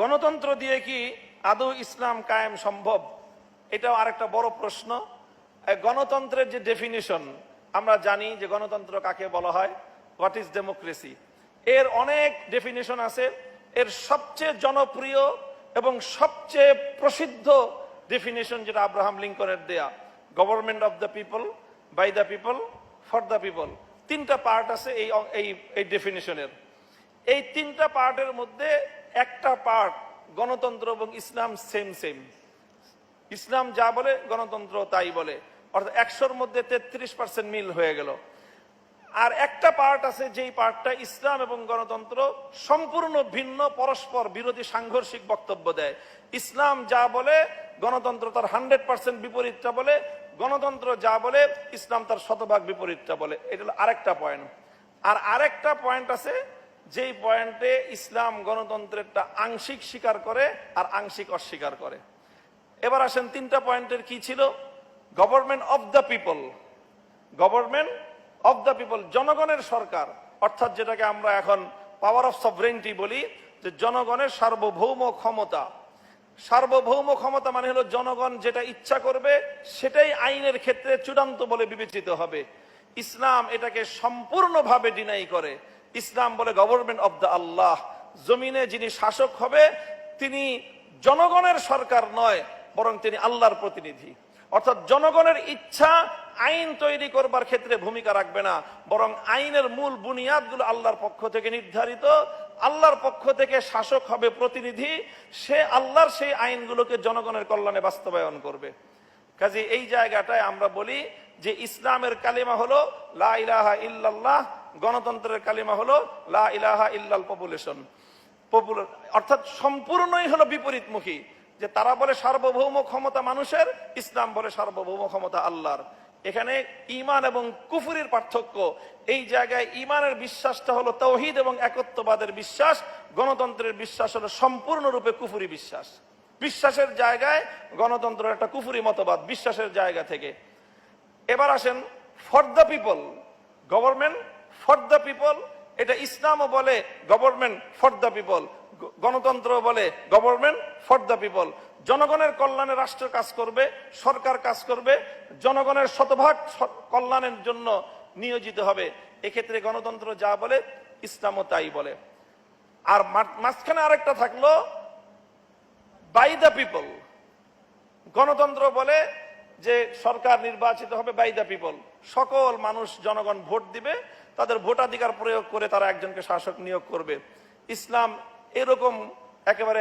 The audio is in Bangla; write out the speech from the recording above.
গণতন্ত্র দিয়ে কি আদৌ ইসলাম কায়েম সম্ভব? এটাও আরেকটা বড় প্রশ্ন। গণতন্ত্রের যে ডেফিনিশন আমরা জানি যে গণতন্ত্র কাকে বলা হয়? হোয়াট ইজ ডেমোক্রেসি এর অনেক ডেফিনিশন আছে। এর সবচেয়ে জনপ্রিয় এবং সবচেয়ে প্রসিদ্ধ ডেফিনিশন যেটা আব্রাহাম লিঙ্কনের দেয়া government of the people by the people for the people তিনটা পার্ট আছে এই এই ডেফিনিশনের এই তিনটা পার্টের মধ্যে একটা পার্ট গণতন্ত্র এবং ইসলাম সেম সেম ইসলাম যা বলে, গণতন্ত্র তাই বলে। অর্থাৎ একশোর মধ্যে তেত্রিশ পার্সেন্ট মিল হয়ে গেল। আর একটা পার্ট আছে, যেই পার্টটা ইসলাম এবং গণতন্ত্র সম্পূর্ণ ভিন্ন, পরস্পর বিরোধী, সাংঘর্ষিক বক্তব্য দেয়। ইসলাম যা বলে, গণতন্ত্র তার হান্ড্রেড পার্সেন্ট বিপরীতটা বলে, গণতন্ত্র যা বলে, ইসলাম তার শতভাগ বিপরীতটা বলে। এটা হলো আরেকটা পয়েন্ট আর আরেকটা পয়েন্ট আছে যেই পয়েন্টে ইসলাম গণতন্ত্রেরটা আংশিক স্বীকার করে আর আংশিক অস্বীকার করে। এবার আসেন তিনটা পয়েন্টের কি ছিল? Government of the people government of the people জনগণের সরকার। অর্থাৎ যেটাকে আমরা এখন পাওয়ার অফ সভরেন্টি বলি, যে জনগণের সার্বভৌম ক্ষমতা। সার্বভৌম ক্ষমতা মানে হলো জনগণ যেটা ইচ্ছা করবে, সেটাই আইনের ক্ষেত্রে চূড়ান্ত বলে বিবেচিত হবে। ইসলাম এটাকে সম্পূর্ণভাবে ডিনাই করে। ইসলাম বলে গভর্নমেন্ট অফ দ্য আল্লাহ জমিনে যিনি শাসক হবে, তিনি জনগণের সরকার নয়, বরং তিনি আল্লাহর প্রতিনিধি। অর্থাৎ জনগণের ইচ্ছা আইন তৈরি করবার ক্ষেত্রে ভূমিকা রাখবে না, বরং আইনের মূল বুনিয়াদগুলো আল্লাহর পক্ষ থেকে নির্ধারিত। আল্লাহর পক্ষ থেকে শাসক হবে প্রতিনিধি, সে আল্লাহর সেই আইনগুলোকে জনগণের কল্যাণে বাস্তবায়ন করবে। কাজে এই জায়গাটায় আমরা বলি যে ইসলামের কালিমা হলো, লা ইলাহা ইল্লাল্লাহ গণতন্ত্রের কালিমা হলো লা ইলাহা ইল্লাল পপুলেশন। পপুলার অর্থাৎ সম্পূর্ণই হলো বিপরীতমুখী, যে তারা বলে সার্বভৌম ক্ষমতা মানুষের, ইসলাম বলে সার্বভৌম ক্ষমতা আল্লাহর। এখানে ইমান এবং কুফুরির পার্থক্য, এই জায়গায় ইমানের বিশ্বাসটা হলো তৌহিদ এবং একত্ববাদের বিশ্বাস, গণতন্ত্রের বিশ্বাস হলো সম্পূর্ণরূপে কুফুরি বিশ্বাস। বিশ্বাসের জায়গায় গণতন্ত্র একটা কুফুরি মতবাদ, বিশ্বাসের জায়গা থেকে। এবার আসেন for the people government for the people এটা ইসলামও বলে গভর্নমেন্ট ফর দ্য পিপল গণতন্ত্র বলে গভর্নমেন্ট ফর দ্য পিপল জনগণের কল্যাণে রাষ্ট্র কাজ করবে, সরকার কাজ করবে, জনগণের শতভাগ কল্যাণের জন্য নিয়োজিত হবে। এক্ষেত্রে গণতন্ত্র যা বলে, ইসলামও তাই বলে। আর মাঝখানে আরেকটা থাকল বাই দ্য পিপল গণতন্ত্র বলে যে সরকার নির্বাচিত হবে বাই দ্য পিপল সকল মানুষ জনগণ ভোট দিবে তাদের ভোটাধিকার প্রয়োগ করে তারা একজনকে শাসক নিয়োগ করবে। ইসলাম এরকম একেবারে